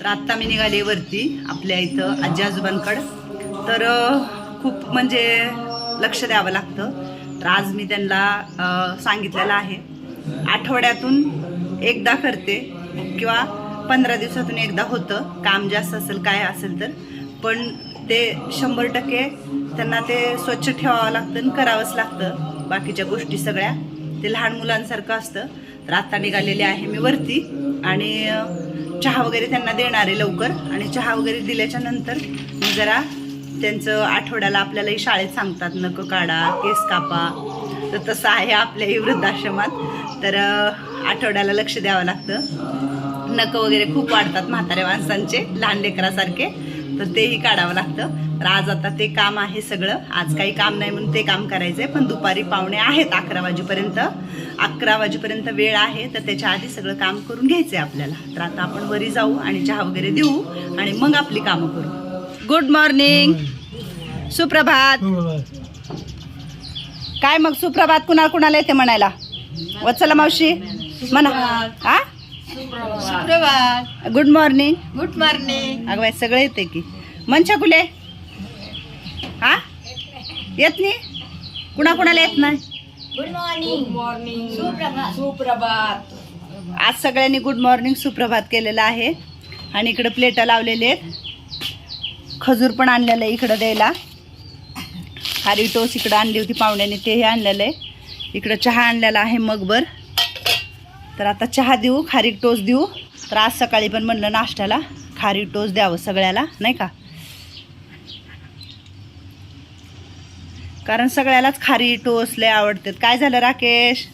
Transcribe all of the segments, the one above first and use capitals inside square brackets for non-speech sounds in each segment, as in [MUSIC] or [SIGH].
तर आत्ता मी निघाले वरती आपल्या इथं आजी आजोबांकडं. तर खूप म्हणजे लक्ष द्यावं लागतं. तर आज मी त्यांना सांगितलेलं आहे. आठवड्यातून एकदा करते किंवा पंधरा दिवसातून एकदा होतं. काम जास्त असेल काय असेल तर. पण ते शंभर टक्के त्यांना ते स्वच्छ ठेवावं लागतं आणि करावंच लागतं. बाकीच्या गोष्टी सगळ्या ते लहान मुलांसारखं असतं. तर आत्ता निघालेले आहे मी वरती. आणि चहा वगैरे त्यांना देणार आहे लवकर. आणि चहा वगैरे दिल्याच्या नंतर मी जरा त्यांचं आठवड्याला आपल्यालाही शाळेत सांगतात नकं काढा केस कापा. तर तसं आहे आपल्याही वृद्धाश्रमात. तर आठवड्याला लक्ष द्यावं लागतं. नकं वगैरे खूप वाढतात म्हाताऱ्या माणसांचे लहान लेकरासारखे. तर तेही काढावं लागतं. तर आज आता ते काम आहे सगळं. आज काही काम नाही म्हणून ते काम करायचंय पण दुपारी पाहुणे आहेत अकरा वाजेपर्यंत. अकरा वाजेपर्यंत वेळ आहे तर त्याच्या आधी सगळं काम करून घ्यायचंय आपल्याला. तर आता आपण वरी जाऊ आणि चहा वगैरे देऊ आणि मग आपली कामं करू. गुड मॉर्निंग सुप्रभात. काय मग सुप्रभात? कुणा कुणाला येते म्हणायला? वत्सला मावशी? म्हणा हा? सुप्रभात गुड मॉर्निंग गुड मॉर्निंग अगं बाई सगळं येते की. मनशा कुले हा? येत नाही? कुणा कुणाला येत नाही? गुड मॉर्निंग मॉर्निंग सुप्रभात. सुप्रभात. आज सगळ्यांनी गुड मॉर्निंग सुप्रभात केलेलं आहे. आणि इकडं प्लेटा लावलेले आहेत. खजूर पण आणलेलं आहे इकडं द्यायला. खारी टोस इकडं आणली होती पाहुण्याने तेही आणलेलं आहे. इकडं चहा आणलेला आहे मगभर. तर आता चहा देऊ खारी टोस देऊ. तर आज सकाळी पण म्हणलं नाश्त्याला खारी टोस द्यावं सगळ्याला नाही का? कारण सगळ्यालाच खारी टोस लय आवडतात. काय झालं राकेश?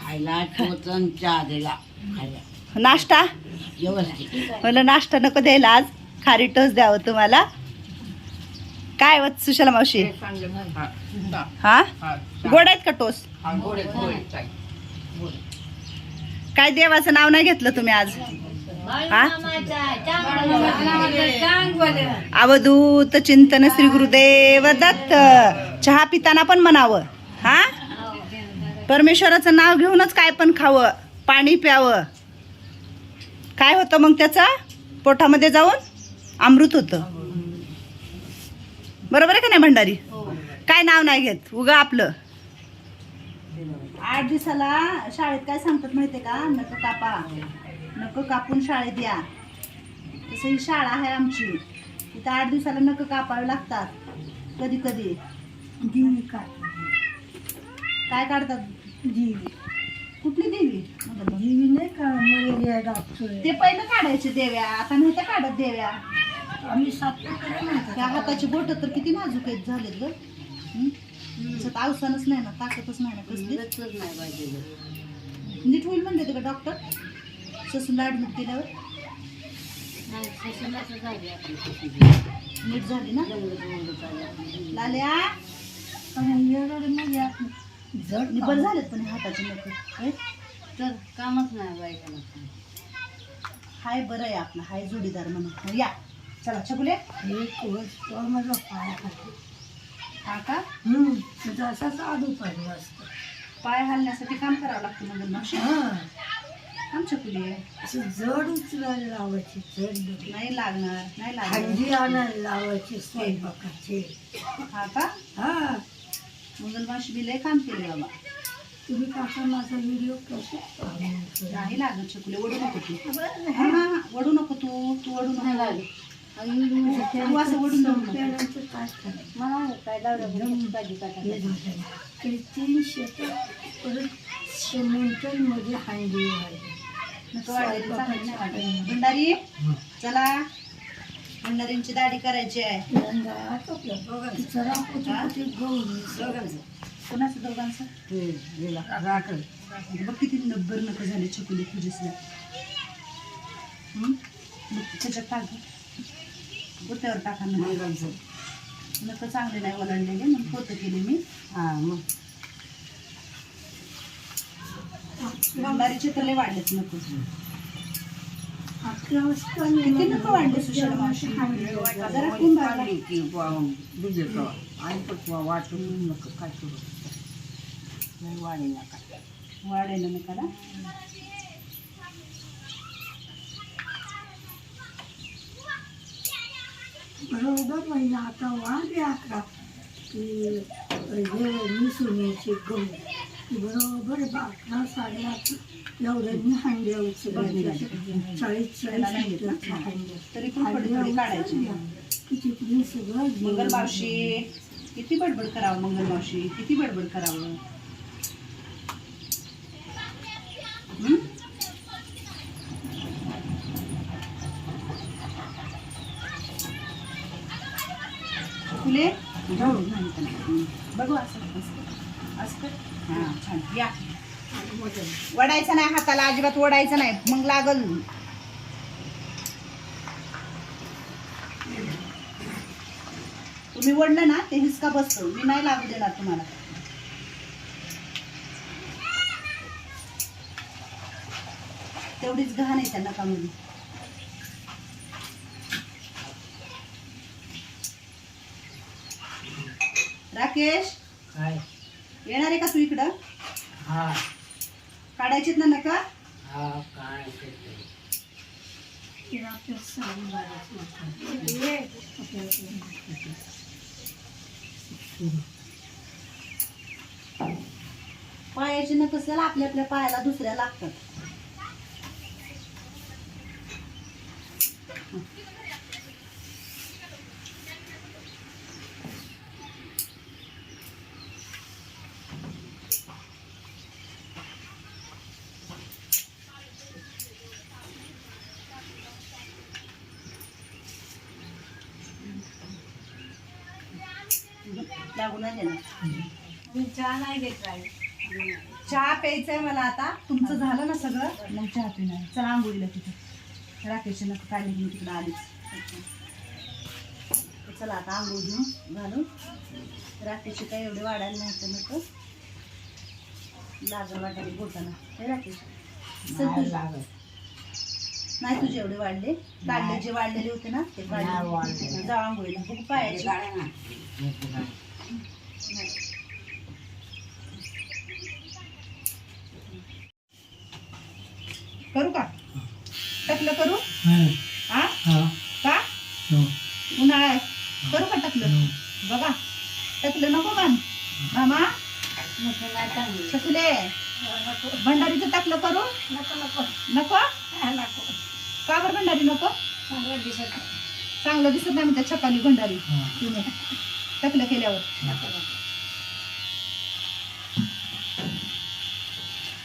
खायला टोचन चहा दिला. खायला. नाश्ता? मला नाश्ता नको द्यायला आज. खारी टोस द्यावं तुम्हाला. काय वत सुशाला मावशी? हा गोड आहेत का टोस? काय देवाचं नाव नाही घेतलं तुम्ही आज? हा? अवधूत चिंतन श्री गुरुदेव दत्त. चहा पिताना पण म्हणावं हा? परमेश्वराचं नाव घेऊनच काय पण खावं पाणी प्यावं. काय होतं मग त्याचं? पोटामध्ये जाऊन अमृत होतं. बरोबर आहे का नाही भंडारी? काय नाव नाही घेत? उगा आपलं. आठ दिवसाला शाळेत काय सांगतात माहितीये का? नको कापा. नको कापून शाळेत या. तसं ही शाळा आहे आमची. इथं आठ दिवसाला नक कापावे लागतात. कधी कधी. देवी काय काढतात? देवी. कुठली देवी? देवी नाही का? ते पहिलं काढायचे देव्या. आता नाही त्या काढत देव्या. आम्ही त्या हाताची बोट तर किती नाजूक आहेत झालेत ग. हं? त्याच्यात नाही ना ताकदच नाही ना कसली? नीट होईल म्हणते का डॉक्टर ससून ऍडमिट केल्यावर? नीट झाली ना? लाल्या निबर झालेत पण हाताचे नख तर कामच नाही बायकाला हाय बरं आहे आपला हाय जोडीदार म्हणून. या. चला छकुले. हा का? असाच आडू पाहिजे असतं. पाय हलण्यासाठी काम करावं लागतं मग मावशी? काम छकुले असं जड उचलायला लावायची जड नाही लागणार नाही लागणार. हंडी आणायला लावायची स्वयंपाकाचे. हा का? हा. मंगल मावशी बी लय काम केले बाबा. तुम्ही काका माझा व्हिडिओ कसं नाही लागत छकुले. ओढू नको तू. हा, हा, हा, ओढू नको तू तू ओढू नको. तू काय शेतात परत सिमेंटलमध्ये भंडारी चला. भंडारींची दाढी करायची आहे. कोणाचं दोघांचं? बघ किती नब्बर नको झाले छकुली तुझीसला त्याच्यात टाक. गुत्यावर टाका नका नक चांगले नाही ओलांडलेले म्हणून पोतं केले मी. भंडारीचे तर लय वाढलेत नको. किती नको वाढले सुशाला मावशी? जरा कुंभारला. वाटून नका काय करू? नाही वाढे नका वाढायला नका बरोबर महिना आता वाढले अकरा. की हे मी सुनेची गहू. की बरोबर अकरा साडेआठ एवढ्यांनी हांड्या उचलायच्या चाळीस चाळीस लिटरच्या हांड्या तरी पण थोडी थोडी काढायची. की तिथली सगळं मंगल मावशी किती बडबड करावं मंगल मावशी? किती बडबड करावं? फुले का नाही. बघू असं असं. हां. छान. या. वडायचं नाही हाताला अजिबात ओढायचं नाही. मग लागल. तुम्ही ओढलं ना ते हिसका बसतो. मी नाही लागू देणार तुम्हाला. तेवढीच घाण आहे त्या नकामध्ये राकेश? काय? येणार आहे का तू इकडं? हा. काढायचीत ना नका? हा काय पायाची असेल आपल्या आपल्या पायाला दुसऱ्या लागतात. मी चहा नाही घेत राहील चहा प्यायचंय मला आता. तुमचं झालं ना सगळं? मग चहा पिणार. चला आंघोळीला तिथं. राकेश नको काढली की मी तिकडं आलीच. तर चला आता आंघोळ घेऊन घालून. राकेशचे काही एवढे वाढायला नाही तर नको. लागल वाटायला बोटाना हे राकेश. नाही तुझे एवढे वाढले. काढले जे वाढलेले होते ना ते काढले वाढले. जा आंघोळीला. बघू पायाचे. करू का? टकलं करू? हा? का? उन्हाळा आहे. करू का टकलं? बघा. टकलं नको का मामा. टकले भंडारीचं टकलं करू? नको? का बरं भंडारी नको? चांगलं दिसत नाही. म्हणते छपाली भंडारी. तुम्ही टकलं केल्यावर.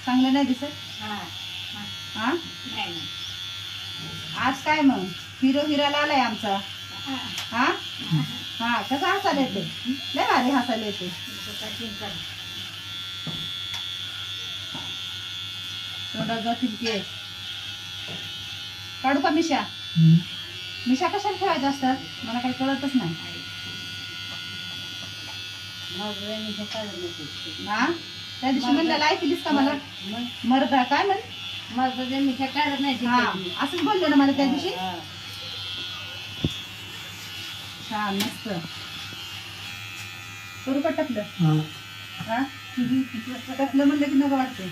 चांगलं नाही दिसत? हा? आज काय मग? हिरो हिराला आलाय आमचा. हा? हा कसं हसायला येते? लय भारी हसायला येते. तोंडात जातील केस काढू का मिशा? मिशा कशाला ठेवायच्या असतात? मला काही कळतच नाही. हा त्या दिवशी म्हणलं ऐकलीस का मला. मर्दा काय म्हण? हा असंच बोलले ना मला त्या दिवशी? छान मस्त. करू का टकलं हा. टकलं म्हणलं की नको वाटते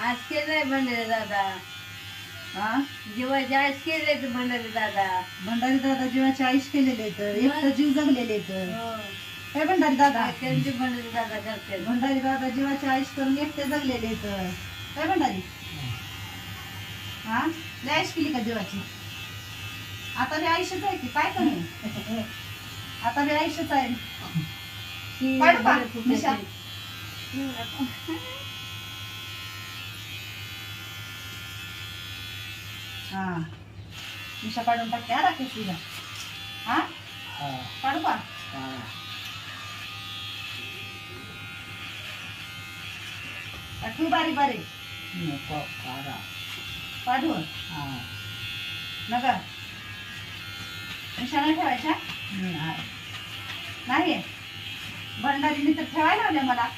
आज केलंय भंडारे दादा. हा? जेवायचे आज केले भंडारे दादा. भंडारी दादा जीवाचे आयुष केलेले आहेत. एकटं जीव जगलेले आहेत. काय भंडारी दादा. त्यांचे भंडारे दादा करते. भंडारी दादा जीवाचे आयुष करून एकटे जगलेले आहेत. काय भंडारी हा? लय आयुष केली का जीवाची? आता बी आयुष्यच आहे की काय कमी? आता बी आयुष्यच आहे. का? हा. मिशा काढून टाकते हा राकेश तुझा हा? काढू का? ठेवू बारीक बारीक. काढू. नका. मिशा नाही ठेवायच्या? नाही. भंडारीने तर ठेवायला लावल्या मला.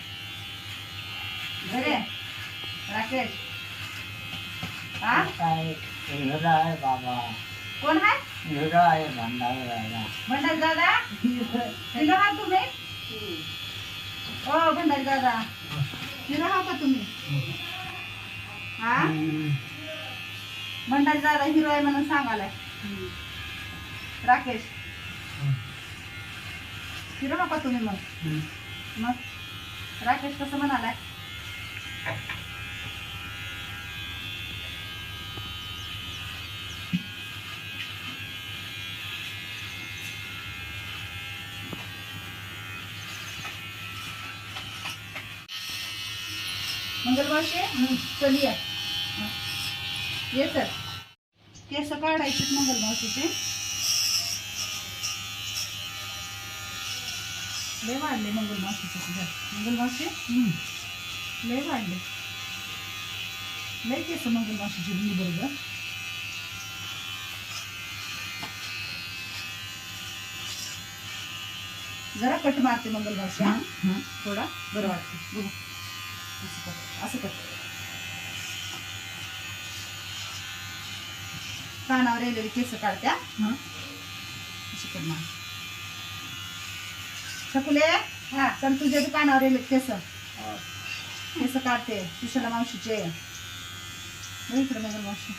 घरे राकेश. हा? बाबा. कोण आहे? भंडारी दादा. हिरो हा तुम्ही? हो भंडारी दादा. हिरो हा का तुम्ही? हा? भंडारी दादा हिरो आहे म्हणून सांगायला राकेश. फिरू नका तुम्ही मग. मग? राकेश कसं म्हणालाय? मंगलमावशी चल ये. ये सर केस काढायचे मंगलमावशीचे लय वाढले मंगलमावशीचे तुझ्या लय वाढले. लय केस मंगलमावशीचे मी बरोबर. जरा कट मारते मंगलमावशी हा. थोडा. बरं वाटतं बघू. असं कर कानावर येलेली केस काढत्या अशी कर छकुले हा चल तुझे बी कानावर येले केस केस काढते. सुशला मावशीचे इकडे मंगल मावशी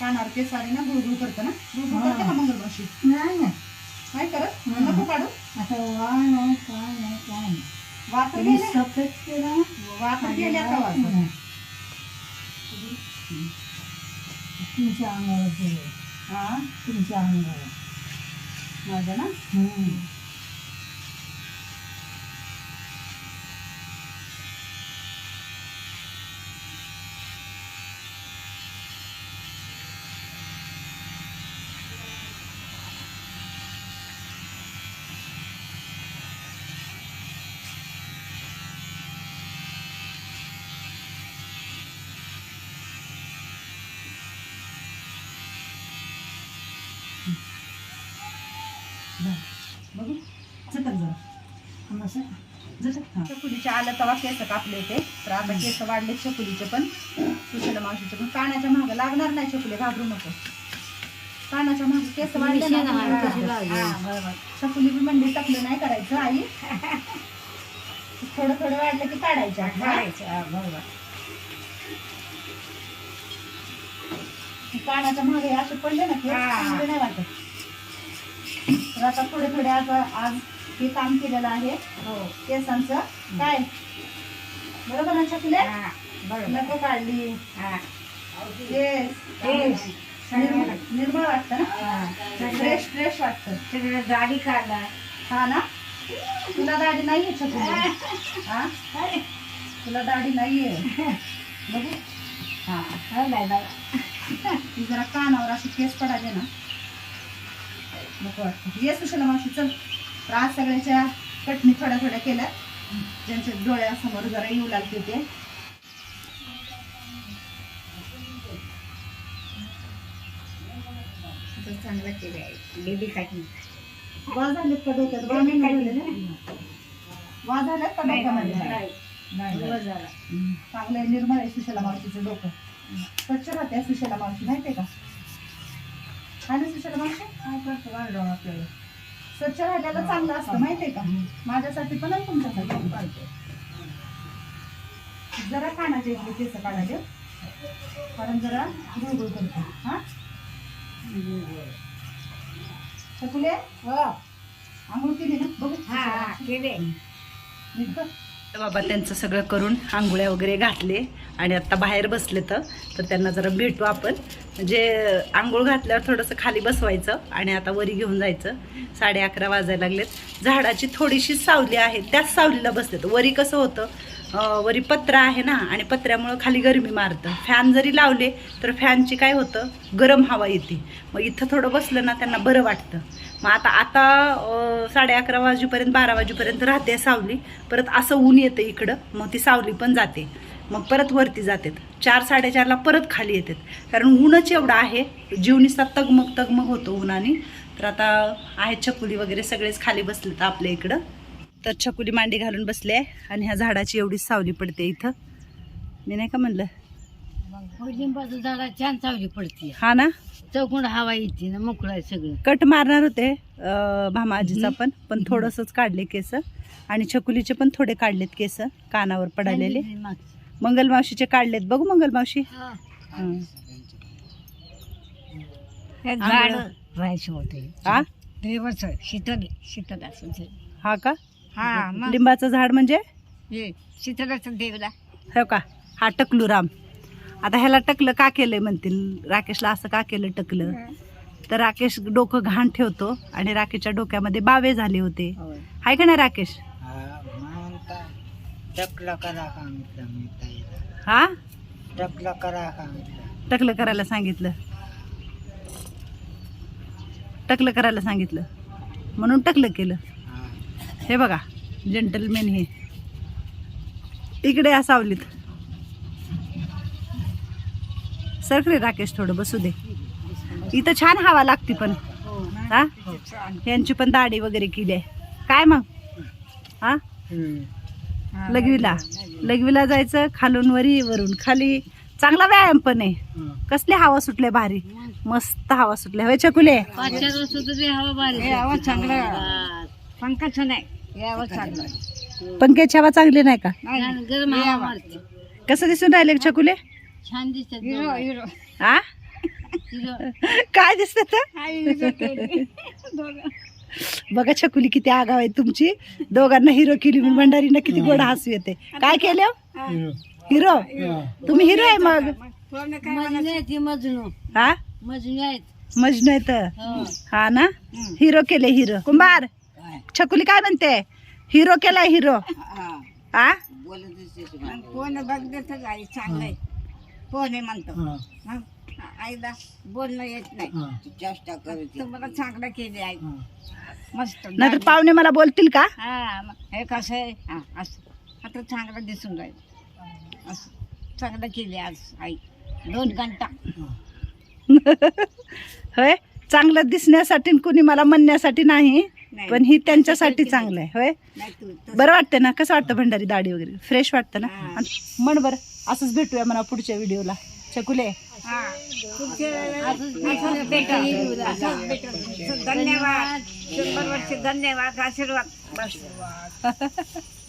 कानावर केस आले ना गुळगुळ करतं ना. गुळगुळ करते का मंगल मावशी नाही नाही. नाही करत. नको काढू? आता वा नाही काय नाही काय नाही. गेले? सफेद केला वात गेले आता वात नाही. तुमच्या अंगावर गेले. हा? तुमच्या अंगावर. माझं ना? हम्म. बघू झटक जरा आम्हाला असं झटक हा. चकुलीचे आलं तवा केस कापले होते. तर आता केस वाढले चकुलीचे पण. सुशला मावशीचे पण. कानाच्या मागं लागणार नाही चकुले घाबरू नको. कानाच्या मागे केस वाढले ना हा? हा, बरोबर. चकुली बी मंडी टाकलं नाही करायचं आई. थोडं थोडं वाढलं की काढायचं हा? बरोबर. कानाच्या मागे असे पडले ना केस. चांगले नाही वाटत. तर आता थोडे थोडे आज आज हे काम केलेलं आहे. हो. केसांचं काय? बरोबर ना बरोबर. नको काढली. केस. केस. निर्मळ वाटतं ना. फ्रेश फ्रेश वाटतं. गाडी काढला हा ना? तुला दाढी नाहीये चकुले हा. तुला दाढी नाहीये. बघू. हा. नाही बाबा ती जरा कानावर अशी केस पडाले ना. नको वाटतं. ये सुशला मावशी चल. तर आज सगळ्याच्या कटणी थोड्या थोड्या केल्या. ज्यांच्या डोळ्यासमोर जरा येऊ लागते ते. चांगलं केलं आहे बेबी काढली वा झाले का डोक्यात वा नाही काढले ना? वा झाले का डोक्यामध्ये. चांगलं आहे, निर्मळ आहे सुशला मावशीचं डोकं. स्वच्छ राहते सुशला मावशी माहितीये का? हा ना सुशला मावशी? काय करतो वाढलो आपल्याला. स्वच्छ राहिलेलं चांगलं असतं माहितीये का? माझ्यासाठी पण आणि तुमच्यासाठी पण. जरा कानाचे इकडे केस काढाले कारण जरा गुळगुळ करतो. हा? शकुले हो आंघोळ केली ना? बघू. हा हा केले. बाबा त्यांचं सगळं करून आंघोळ्या वगैरे घातले आणि आता बाहेर बसले तर तर त्यांना जरा भेटू आपण. म्हणजे आंघोळ घातल्यावर थोडंसं खाली बसवायचं आणि आता वरी घेऊन जायचं. साडे अकरा वाजायला लागलेत. झाडाची थोडीशी सावली आहे त्याच सावलीला बसलेत. वरी कसं होतं वरी पत्र आहे ना आणि पत्र्यामुळं खाली गरमी मारतं. फॅन जरी लावले तर फॅनची काय होतं? गरम हवा येते. मग इथं थोडं बसलं ना त्यांना बरं वाटतं. मग आता आता साडे अकरा वाजेपर्यंत बारा वाजेपर्यंत राहते सावली. परत असं ऊन येतं इकडं मग ती सावली पण जाते. मग परत वरती जातात. चार साडेचारला परत खाली येतात. कारण ऊनच एवढं आहे. जीवनीचा तगमग तगमग होतो उन्हाने तर आता आहेत छकुली वगैरे सगळेच खाली बसलेत आपल्या इकडं. तर छकुली मांडी घालून बसले आणि ह्या झाडाची एवढीच सावली पडते इथं. मी नाही का म्हणलं? लिंबाचं झाडा छान चावली पडते. हा ना? चौकोंड हवा येते ना मोकळं आहे सगळं. कट मारणार होते भामाजीचा पण. पण थोडंसंच काढले केस. आणि छकुलीचे पण थोडे काढलेत केस कानावर पडालेले. मंगल मावशीचे काढलेत बघू मंगल मावशी. आंघोळ. झाड. राहायचे होते. देवच शीतल शीतल असायचे हा का? हा मग. लिंबाचं झाड म्हणजे? हे शीतलाचं देवला. हो का? हा टकलू राम. आता ह्याला टकलं का केलंय म्हणतील? राकेशला असं का केलं टकलं? तर राकेश डोकं घाण ठेवतो आणि राकेशच्या डोक्यामध्ये बावे झाले होते. हाय. का नाही राकेश? टकलं करा सांगितलं मी ताईला? हा? टकलं करा सांगितलं टकलं करायला सांगितलं. टकलं करायला सांगितलं. म्हणून टकलं केलं. हे बघा जेंटलमॅन हे. इकडे या सावलीत. सरकरे राकेश थोडं बसू दे. इथं छान हवा लागती पण. हा? यांची पण दाढी वगैरे केली आहे. काय मग? हा? लघवीला. लघवीला जायचं खालून वरी वरून खाली. चांगला व्यायाम पण आहे. कसली हवा सुटले भारी. मस्त हवा सुटल्या होय चकुले? हवा चांगलं. पंकज हे हवा चांगलं पंख्याची हवा चांगली नाही का? नाही. गरम हवा कसं दिसून राहिले चकुले छान दिसत हिरो हिरो. आ? काय दिसत बघा छकुली किती आगाव आहे तुमची. दोघांना हिरो केली म्हणून भंडारीनं किती गोड हसू येते. काय केलं? हिरो? तुम्ही हिरो आहे मग? मजनू हा मजनू. आहेत. मजनू आहे तर हा ना? हिरो केले हिरो. कुंभार! छकुली काय म्हणते? हिरो केलाय हिरो. हा. कोण बघते तर आई चांगलंय. कोण आहे म्हणतो. मग आईला बोलणं येत नाही. चेष्टा करत तुम्हाला चांगलं केले आई. मस्त. नाहीतर पाहुणे मला बोलतील का? हा मग हे कसं आहे? हा असं. आता चांगलं दिसून राहील. असं. चांगलं केले आज आई. दोन घंटा. [LAUGHS] होय? चांगलं दिसण्यासाठी कुणी मला म्हणण्यासाठी नाही. नाही. पण ही त्यांच्यासाठी चांगलं आहे होय नाही तू तसं- बरं वाटतं ना कसं वाटतं भंडारी दाढी वगैरे फ्रेश वाटतं ना हा. आणि म्हण बरं असंच भेटूया म्हणा पुढच्या व्हिडिओला चकुले हा. असंच भेटेल. असंच भेटेल. धन्यवाद शंभर वर्ष धन्यवाद आशीर्वाद बस [LAUGHS]